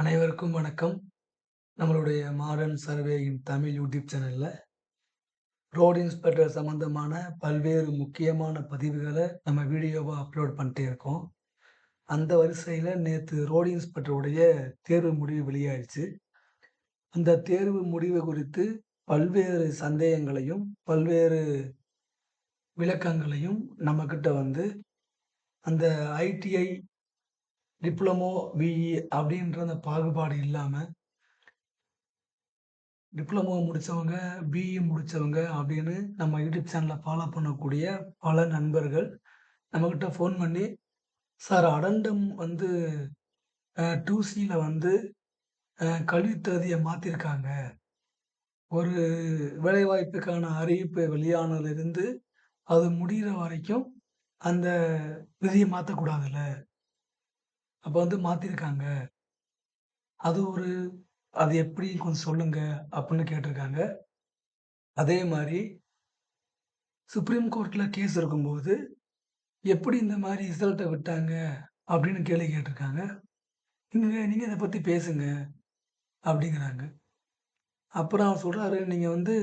அனைவருக்கும் வணக்கம். நம்மளுடைய மாடர்ன் சர்வேயின் தமிழ் யூடியூப் சேனலில் ரோடு இன்ஸ்பெக்டர் சம்மந்தமான பல்வேறு முக்கியமான பதிவுகளை நம்ம வீடியோவாக அப்லோட் பண்ணிட்டே இருக்கோம். அந்த வரிசையில் நேற்று ரோடு இன்ஸ்பெக்டருடைய தேர்வு முடிவு வெளியாயிடுச்சு அந்த தேர்வு முடிவு குறித்து பல்வேறு சந்தேகங்களையும், பல்வேறு விளக்கங்களையும் நம்மக்கிட்ட வந்து அந்த ஐடிஐ, டிப்ளமோ, பிஇ அப்படின்ற அந்த பாகுபாடு இல்லாமல் டிப்ளமோ முடித்தவங்க பிஇ முடித்தவங்க அப்படின்னு நம்ம யூடியூப் சேனலை ஃபாலோ பண்ணக்கூடிய பல நண்பர்கள் நம்மக்கிட்ட ஃபோன் பண்ணி, "சார் அடண்டம் வந்து டூசியில் வந்து அ கல்வித் ஒரு வேலைவாய்ப்புக்கான அறிவிப்பு வெளியானதுலேருந்து அது முடியிற வரைக்கும் அந்த விதியை மாற்றக்கூடாதுல்ல அப்போ வந்து மாற்றிருக்காங்க அது ஒரு அது எப்படி கொஞ்சம் சொல்லுங்க" அப்படின்னு கேட்டிருக்காங்க. அதே மாதிரி சுப்ரீம் கோர்ட்டில் கேஸ் இருக்கும்போது, "எப்படி இந்த மாதிரி ரிசல்ட்டை விட்டாங்க?" அப்படின்னு கேள்வி கேட்டிருக்காங்க. நீங்கள் நீங்கள் இதை பற்றி பேசுங்க" அப்படிங்கிறாங்க. அப்புறம் அவர் சொல்கிறாரு நீங்கள் வந்து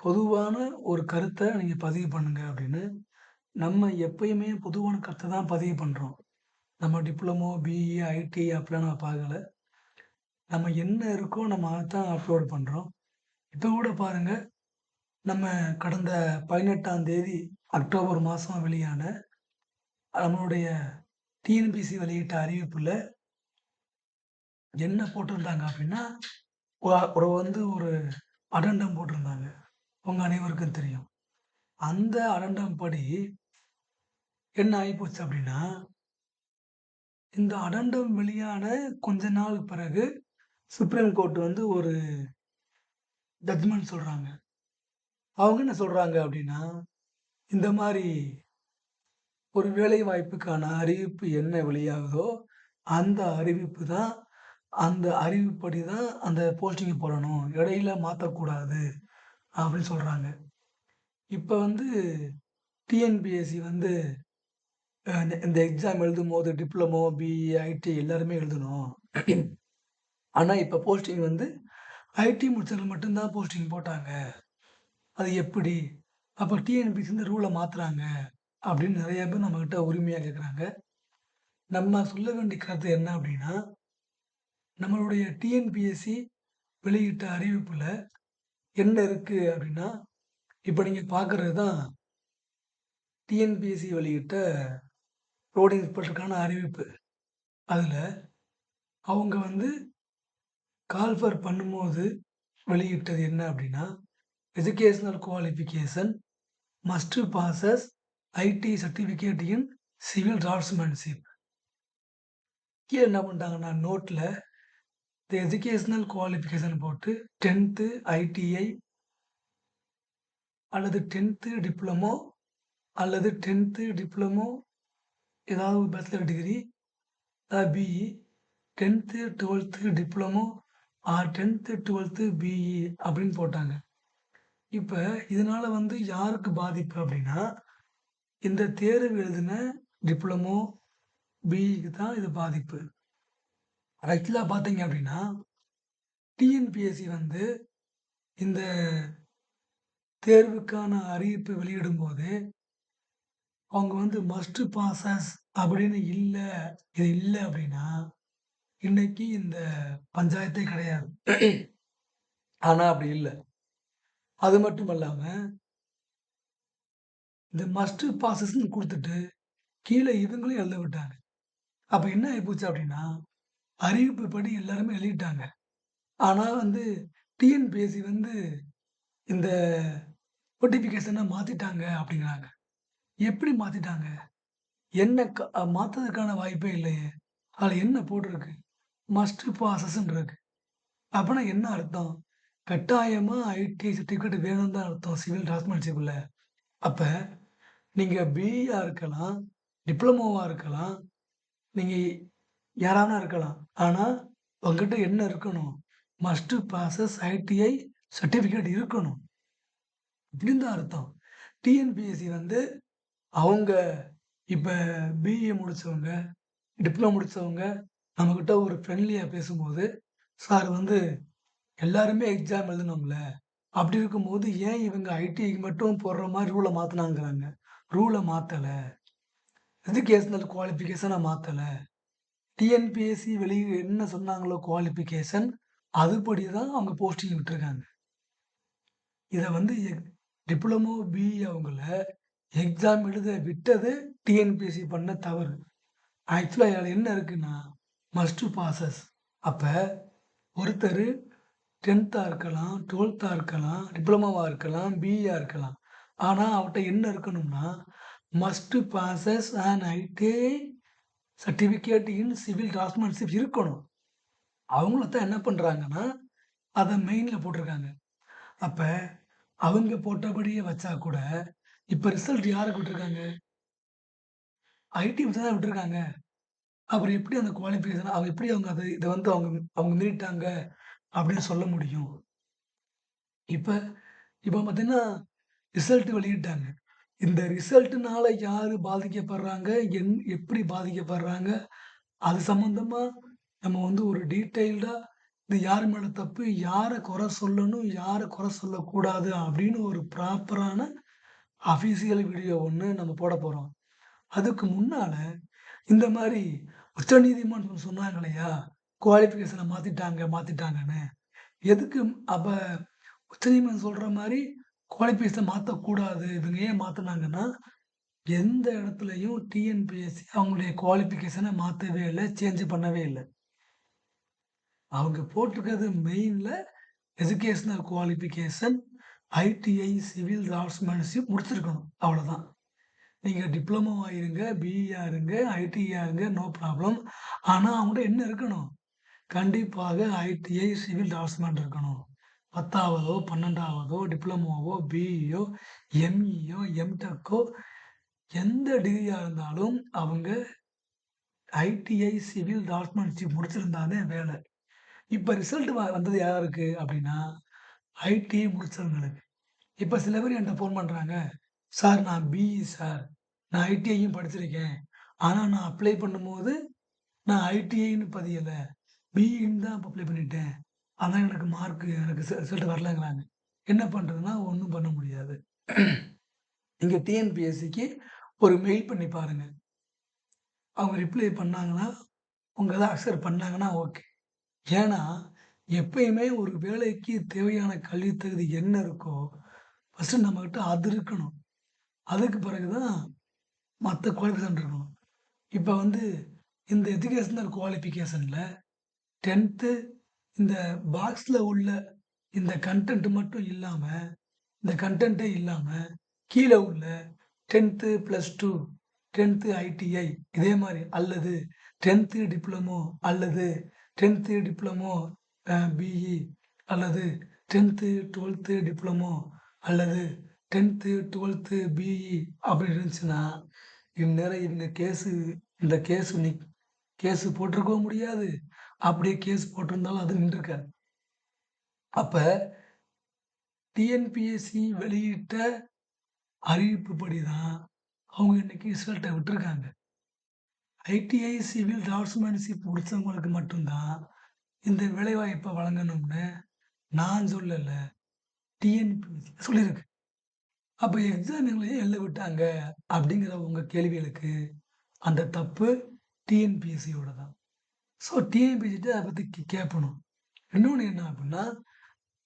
பொதுவான ஒரு கருத்தை நீங்கள் பதிவு பண்ணுங்க" அப்படின்னு. நம்ம எப்பயுமே பொதுவான கருத்தை தான் பதிவு பண்ணுறோம் நம்ம டிப்ளமோ, பிஇ, ஐடி அப்படிலாம் நம்ம பார்க்கல. நம்ம என்ன இருக்கோ நம்ம அதத்தான் அப்லோட் பண்ணுறோம் இப்போ கூட பாருங்கள் நம்ம கடந்த 18ஆம் தேதி அக்டோபர் மாதம் வெளியான நம்மளுடைய டிஎன்பிஎஸ்சி வெளியிட்ட அறிவிப்பில் என்ன போட்டிருந்தாங்க அப்படின்னா, ஒரு வந்து ஒரு அடண்டம் போட்டிருந்தாங்க. உங்கள் அனைவருக்கும் தெரியும். அந்த அடண்டம் படி என்ன ஆகிப்போச்சு அப்படின்னா இந்த அடண்டம் வெளியான கொஞ்ச நாள் பிறகு சுப்ரீம் கோர்ட் வந்து ஒரு ஜட்மெண்ட் சொல்கிறாங்க அவங்க என்ன சொல்கிறாங்க அப்படின்னா, இந்த மாதிரி ஒரு வேலைவாய்ப்புக்கான அறிவிப்பு என்ன வெளியாகுதோ, அந்த அறிவிப்பு தான் அந்த அறிவிப்படி தான் அந்த போஸ்டிங் போடணும். இடையில மாற்றக்கூடாது அப்படின்னு சொல்கிறாங்க இப்போ வந்து டிஎன்பிஎஸ்சி வந்து இந்த எக்ஸாம் எழுதும்போது டிப்ளமோ, பிஇ, ஐடி எல்லாருமே எழுதணும். ஆனால் இப்போ போஸ்டிங் வந்து ஐடி முடிச்சவங்க மட்டும்தான் போஸ்டிங் போட்டாங்க. அது எப்படி? அப்போ டிஎன்பிஎஸ்சி இந்த ரூலை மாற்றுறாங்க அப்படின்னு நிறைய பேர் நம்மக்கிட்ட உரிமையாக கேட்குறாங்க. நம்ம சொல்ல வேண்டிய கருத்து என்ன அப்படின்னா, நம்மளுடைய டிஎன்பிஎஸ்சி வெளியிட்ட அறிவிப்பில் என்ன இருக்குது அப்படின்னா, இப்போ நீங்கள் பார்க்குறது தான் டிஎன்பிஎஸ்சி வெளியிட்ட ரோடு இன்ஸ்பெக்டருக்கான அறிவிப்பு. அதில் அவங்க வந்து கால்ஃபர் பண்ணும்போது வெளியிட்டது என்ன அப்படின்னா, educational qualification must passes IT certificate in civil draftsmanship கீழே என்ன பண்ணிட்டாங்கன்னா, நோட்டில் இந்த எஜுகேஷ்னல் குவாலிஃபிகேஷன் போட்டு 10த் ஐடிஐ அல்லது 10த் டிப்ளமோ அல்லது 10த் டிப்ளமோ ஏதாவது ஒரு பேச்சுலர் டிகிரி அதாவது பிஇ 10த், 12த் டிப்ளமோ ஆர் 10த், 12த் பிஇ அப்படின்னு போட்டாங்க. இப்போ இதனால் வந்து யாருக்கு பாதிப்பு அப்படின்னா, இந்த தேர்வு எழுதின டிப்ளமோ, பிஇக்கு தான் இது பாதிப்பு. ஆக்சுவலாக பார்த்தீங்க அப்படின்னா, டிஎன்பிஎஸ்சி வந்து இந்த தேர்வுக்கான அறிவிப்பு வெளியிடும்போது, அவங்க வந்து மஸ்ட் பாசஸ் அப்படின்னு இல்லை இது இல்லை அப்படின்னா, இன்னைக்கு இந்த பஞ்சாயத்தே கிடையாது. ஆனால் அப்படி இல்லை அது மட்டும் இல்லாமல் இந்த மஸ்ட் பாசஸ்ன்னு கொடுத்துட்டு கீழே இவங்களும் எழுத விட்டாங்க. அப்போ என்ன ஆகிப்போச்சு அப்படின்னா, அறிவிப்பு படி எல்லாருமே எழுதிட்டாங்க. ஆனால் வந்து டிஎன்பிஎஸ்சி வந்து இந்த நோட்டிஃபிகேஷனை மாற்றிட்டாங்க அப்படிங்கிறாங்க. எப்படி மாத்திட்டாங்க? என்ன மாத்ததுக்கான வாய்ப்பே இல்லையே! அதில் என்ன போட்டிருக்கு? மஸ்ட் பாஸஸ்ன்னு இருக்கு. அப்படின்னா என்ன அர்த்தம்? கட்டாயமா ஐடி சர்டிஃபிகேட் வேணும்னு தான் அர்த்தம் சிவில் டிராஃப்ட்மேன்ஷிப்ல. அப்ப நீங்க பிஇயா இருக்கலாம், டிப்ளமோவா இருக்கலாம், நீங்க யாராவது இருக்கலாம். ஆனா உங்ககிட்ட என்ன இருக்கணும்? மஸ்ட் பாசஸ் ஐடிஐ சர்டிஃபிகேட் இருக்கணும். அப்படின்னு தான் அர்த்தம். டிஎன்பிஎஸ்சி வந்து அவங்க இப்போ பிஇ முடித்தவங்க டிப்ளமோ முடித்தவங்க நம்மக்கிட்ட ஒரு ஃப்ரெண்ட்லியாக பேசும்போது, "சார் வந்து எல்லாருமே எக்ஸாம் எழுதணும்ல. அப்படி இருக்கும்போது ஏன் இவங்க ஐடிக்கு மட்டும் போடுற மாரி ரூல ரூலை மாற்றலை மாத்தல. எஜுகேஷனல் குவாலிஃபிகேஷனை மாற்றலை டிஎன்பிஎஸ்சி வெளியே என்ன சொன்னாங்களோ குவாலிஃபிகேஷன், அதுபடி தான் அவங்க போஸ்டிங் விட்டுருக்காங்க. இதை வந்து எக் டிப்ளமோ பிஇ அவங்கள எக்ஸாம் எழுத விட்டது டிஎன்பிஎஸ்சி பண்ண தவறு. ஆக்சுவலாக அதுல என்ன இருக்குன்னா, மஸ்ட் பாசஸ் அப்போ ஒருத்தர் டென்த்தாக இருக்கலாம், 12த்தா இருக்கலாம், டிப்ளமாவாக இருக்கலாம், பிஇயாக இருக்கலாம். ஆனால் அவட்ட என்ன இருக்கணும்னா, must passes and ITI certificate in civil draftsmanship இருக்கணும். அவங்களும் தான் என்ன பண்ணுறாங்கன்னா அதை மெயினில் போட்டிருக்காங்க அப்போ அவங்க போட்டபடியே வச்சா கூட, இப்போ ரிசல்ட் யாருக்கு விட்டுருக்காங்க? ஐடி தான் விட்டுருக்காங்க. அப்புறம் எப்படி அந்த குவாலிஃபிகேஷன் அவங்க எப்படி அவங்க அதை இதை வந்து அவங்க அவங்க மீறிட்டாங்க அப்படின்னு சொல்ல முடியும்? இப்போ இப்போ பார்த்தீங்கன்னா, ரிசல்ட் வெளியிட்டாங்க. இந்த ரிசல்ட்டுனால யார் பாதிக்கப்படுறாங்க? என் எப்படி பாதிக்கப்படுறாங்க? அது சம்மந்தமாக நம்ம வந்து ஒரு டீட்டெயில்டாக இது யார் மேலே தப்பு? யாரை குறை சொல்லணும்? யாரை குறை சொல்லக்கூடாது? அப்படின்னு ஒரு ப்ராப்பரான அஃபீஷியல் வீடியோ ஒன்று நம்ம போட போகிறோம் அதுக்கு முன்னால் இந்த மாதிரி உச்சநீதிமன்றம் சொன்னாங்க இல்லையா? குவாலிஃபிகேஷனை மாற்றிட்டாங்க மாற்றிட்டாங்கன்னு எதுக்கு அப்போ உச்சநீதிமன்றம் சொல்கிற மாதிரி குவாலிஃபிகேஷனை மாற்றக்கூடாது இவங்க ஏன் மாற்றினாங்கன்னா எந்த இடத்துலையும் டிஎன்பிஎஸ்சி அவங்களுடைய குவாலிஃபிகேஷனை மாற்றவே இல்லை சேஞ்ச் பண்ணவே இல்லை. அவங்க போட்டிருக்கிறது மெயினில் educational qualification ITI civil draftsmanship முடிச்சிருக்கணும். அவ்வளோதான். நீங்கள் டிப்ளமோ ஆயிருங்க பிஇயா இருங்க, ஐடியா இருங்க, நோ ப்ராப்ளம். ஆனால் அவங்கள்ட்ட என்ன இருக்கணும்? கண்டிப்பாக ஐடிஐ சிவில் டிராஃப்ட்ஸ்மேன் இருக்கணும். 10வதோ, 12வதோ, டிப்ளமோவோ, பிஇயோ, எம்இயோ, எம்டெக்கோ எந்த டிகிரியாக இருந்தாலும் அவங்க ஐடிஐ சிவில் டிராஃப்ட்மேன்ஷிப் முடிச்சிருந்தாலே வேலை. இப்போ ரிசல்ட் வ வந்தது யாருக்கு அப்படின்னா, ஐடிஐ முடிச்சவங்களுக்கு. இப்போ சில பேர் என்கிட்ட ஃபோன் பண்ணுறாங்க "சார் நான் பிஇ சார். நான் ஐடிஐயும் படிச்சிருக்கேன். ஆனால் நான் அப்ளை பண்ணும்போது நான் ஐடிஐன்னு பதியலை பிஇன்னு தான் அப்ளை பண்ணிட்டேன். அதான் எனக்கு மார்க் எனக்கு ரிசல்ட் வரலங்கிறாங்க." என்ன பண்ணுறதுன்னா ஒன்றும் பண்ண முடியாது. நீங்கள் டிஎன்பிஎஸ்சிக்கு ஒரு மெயில் பண்ணி பாருங்கள் அவங்க ரிப்ளை பண்ணாங்கன்னா, உங்கள் தான் அக்செப்ட் பண்ணாங்கன்னா ஓகே. ஏன்னா, எப்பயுமே ஒரு வேலைக்கு தேவையான கல்வி தகுதி என்ன இருக்கோ, ஃபஸ்ட்டு நம்மக்கிட்ட அது இருக்கணும். அதுக்கு பிறகு தான் மற்ற குவாலிஃபிகேஷன் இருக்கணும். இப்போ வந்து இந்த எஜுகேஷனல் குவாலிஃபிகேஷனில் டென்த்து இந்த பாக்ஸில் உள்ள இந்த கண்டென்ட் மட்டும் இல்லாமல் இந்த கன்டென்ட்டே இல்லாமல் கீழே உள்ள tenth plus two tenth ITI இதே மாதிரி அல்லது 10த் டிப்ளமோ அல்லது 10த் டிப்ளமோ பிஇ அல்லது 10த் 12த் டிப்ளமோ அல்லது 10த் 12த் பிஇ அப்படி இருந்துச்சுன்னா, இந்நேரம் இந்த கேஸு இந்த கேஸு நிக் கேஸு போட்டிருக்கவும் முடியாது. அப்படியே கேஸ் போட்டிருந்தாலும் அது நின்றுருக்காது. அப்போ டிஎன்பிஎஸ்சி வெளியிட்ட அறிவிப்புப்படி தான் அவங்க இன்னைக்கு ரிசல்ட்டை விட்டுருக்காங்க. ஐடிஐ சிவில் டிராஃப்ட்ஸ்மேன்ஷிப் முடித்தவங்களுக்கு மட்டும்தான் இந்த வேலைவாய்ப்பை வழங்கணும்னு நான் சொல்லலை டிஎன்பிஎஸ்சி சொல்லியிருக்கு. அப்போ எக்ஸாம் எங்களையும் எழுத விட்டாங்க? அப்படிங்கிற உங்கள் கேள்விகளுக்கு அந்த தப்பு டிஎன்பிஎஸ்சியோட தான். ஸோ டிஎன்பிஎஸ்சிட்ட அதை பற்றி கேட்பணும் கேட்கணும். என்ன அப்படின்னா,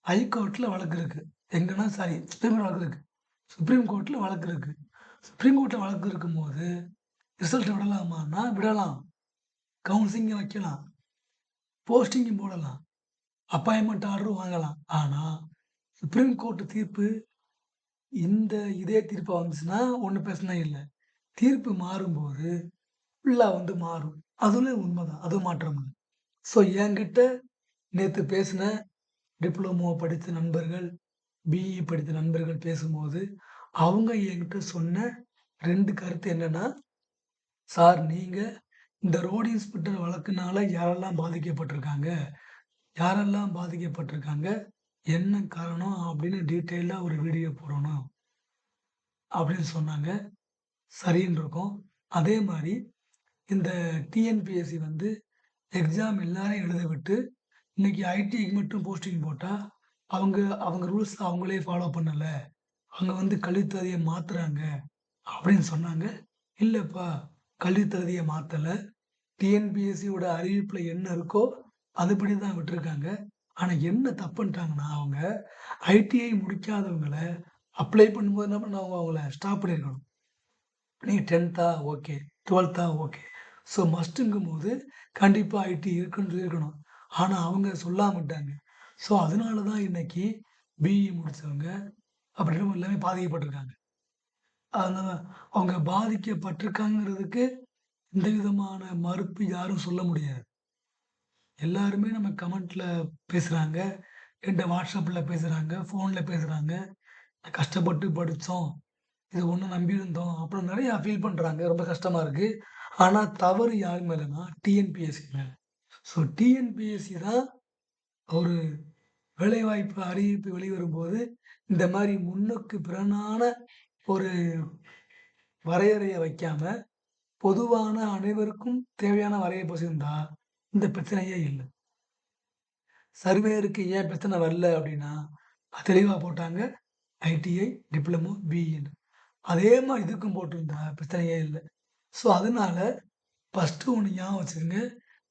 ஹைகோர்ட்டில் வழக்கு இருக்குது எங்கன்னா சாரி சுப்ரீம் வழக்கு இருக்குது சுப்ரீம் கோர்ட்டில் வழக்கு இருக்குது சுப்ரீம் கோர்ட்டில் வழக்கு இருக்கும்போது, ரிசல்ட் விடலாமான்னா விடலாம். கவுன்சிலிங் வைக்கலாம். போஸ்டிங்கும் போடலாம். அப்பாயின்மெண்ட் ஆர்டரும் வாங்கலாம். ஆனால் சுப்ரீம் கோர்ட்டு தீர்ப்பு இந்த இதே தீர்ப்பாக வந்துச்சுன்னா ஒன்றும் பிரச்சனை இல்லை தீர்ப்பு மாறும்போது ஃபுல்லாக வந்து மாறும். அதுல உண்மைதான் அது மாற்றம் ஸோ என்கிட்ட நேற்று பேசின டிப்ளமோ படித்த நண்பர்கள், பிஇ படித்த நண்பர்கள் பேசும்போது, அவங்க என்கிட்ட சொன்ன ரெண்டு கருத்து என்னன்னா, "சார் நீங்கள் இந்த ரோடு இன்ஸ்பெக்டர் வழக்குனால யாரெல்லாம் பாதிக்கப்பட்டிருக்காங்க? யாரெல்லாம் பாதிக்கப்பட்டிருக்காங்க? என்ன காரணம்?" அப்படின்னு டீட்டெயிலாக ஒரு வீடியோ போடணும். அப்படின்னு சொன்னாங்க. சரின்னு இருக்கும் அதே மாதிரி இந்த டிஎன்பிஎஸ்சி வந்து எக்ஸாம் எல்லாரையும் எழுத விட்டு, இன்னைக்கு ஐடிக்கு மட்டும் போஸ்டிங் போட்டால் அவங்க அவங்க ரூல்ஸ் அவங்களே ஃபாலோ பண்ணலை அவங்க வந்து கல்வித் மாற்றுறாங்க அப்படின்னு சொன்னாங்க. இல்லைப்பா கல்வி தகுதியை மாத்தல. டிஎன்பிஎஸ்சியோட அறிவிப்பில் என்ன இருக்கோ, அதுபடி தான் விட்டுருக்காங்க. ஆனால் என்ன தப்புன்ட்டாங்கன்னா அவங்க ஐடிஐ முடிக்காதவங்கள அப்ளை பண்ணும்போது என்ன பண்ணாங்க அவங்கள ஸ்டாப் பண்ணியிருக்கணும். நீங்கள் டென்த்தா ஓகே. 12த்தா ஓகே. ஸோ மஸ்ட்டுங்கும்போது கண்டிப்பாக ஐடி இருக்குன்னு சொல்லியிருக்கணும். ஆனால் அவங்க சொல்லாமட்டாங்க ஸோ அதனால தான் இன்னைக்கு பிஇ முடித்தவங்க அப்படின்னு எல்லாமே பாதிக்கப்பட்டிருக்காங்க. அந்த அவங்க பாதிக்கப்பட்டிருக்காங்கங்கிறதுக்கு எந்த விதமான மறுப்பு யாரும் சொல்ல முடியாது. எல்லாருமே நம்ம கமெண்ட்ல பேசுறாங்க. என்கிட்ட வாட்ஸ்அப்பில் பேசுறாங்க. ஃபோன்ல பேசுறாங்க. கஷ்டப்பட்டு படித்தோம் இது ஒன்று நம்பியிருந்தோம். அப்புறம் நிறையா ஃபீல் பண்ணுறாங்க ரொம்ப கஷ்டமாக இருக்குது ஆனால் தவறு யார் மேலேனா டிஎன்பிஎஸ்சி மேலே ஸோ டிஎன்பிஎஸ்சி தான் ஒரு வேலைவாய்ப்பு அறிவிப்பு வெளிவரும்போது, இந்த மாதிரி முன்னுக்கு பிறனான ஒரு வரையறையை வைக்காம, பொதுவான அனைவருக்கும் தேவையான வரையை வச்சிருந்தா, இந்த பிரச்சனையே இல்லை சர்வேயருக்கு ஏன் பிரச்சனை வரல அப்படின்னா, தெளிவாக போட்டாங்க. ஐடிஐ, டிப்ளமோ, பிஇன்னு. அதே மாதிரி இதுக்கும் போட்டிருந்தா பிரச்சனையே இல்லை ஸோ அதனால ஃபஸ்ட்டு ஒன்று ஞாபகம் வச்சுருங்க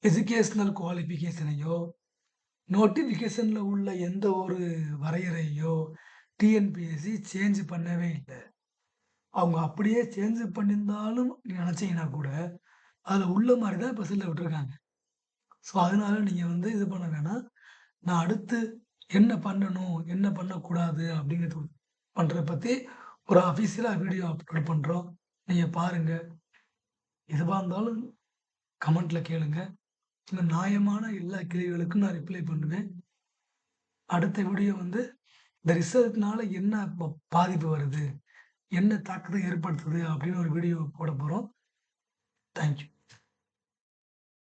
எஜுகேஷ்னல் குவாலிஃபிகேஷனையோ, நோட்டிஃபிகேஷனில் உள்ள எந்த ஒரு வரையறையோ டிஎன்பிஎஸ்சி சேஞ்ச் பண்ணவே இல்லை அவங்க அப்படியே சேஞ்ச் பண்ணியிருந்தாலும் நினச்சிங்கன்னா கூட, அதில் உள்ள மாதிரி தான் இப்போ செல்லை விட்டுருக்காங்க. ஸோ அதனால நீங்கள் வந்து இது பண்ண வேணாம். நான் அடுத்து என்ன பண்ணணும்? என்ன பண்ணக்கூடாது? அப்படிங்கிறது பண்ணுறத பற்றி ஒரு அஃபீஷியலாக வீடியோ அப்லோட் பண்ணுறோம் நீங்கள் பாருங்கள் எதுவாக இருந்தாலும் கமெண்ட்டில் கேளுங்க. இந்த நியாயமான எல்லா கேள்விகளுக்கும் நான் ரிப்ளை பண்ணுவேன். அடுத்த வீடியோ வந்து இந்த ரிசல்ட்னால என்ன ப பாதிப்பு வருது? என்ன தாக்கத்த ஏற்படுத்துது? அப்படின்னு ஒரு வீடியோ போட போகிறோம் தேங்க் யூ.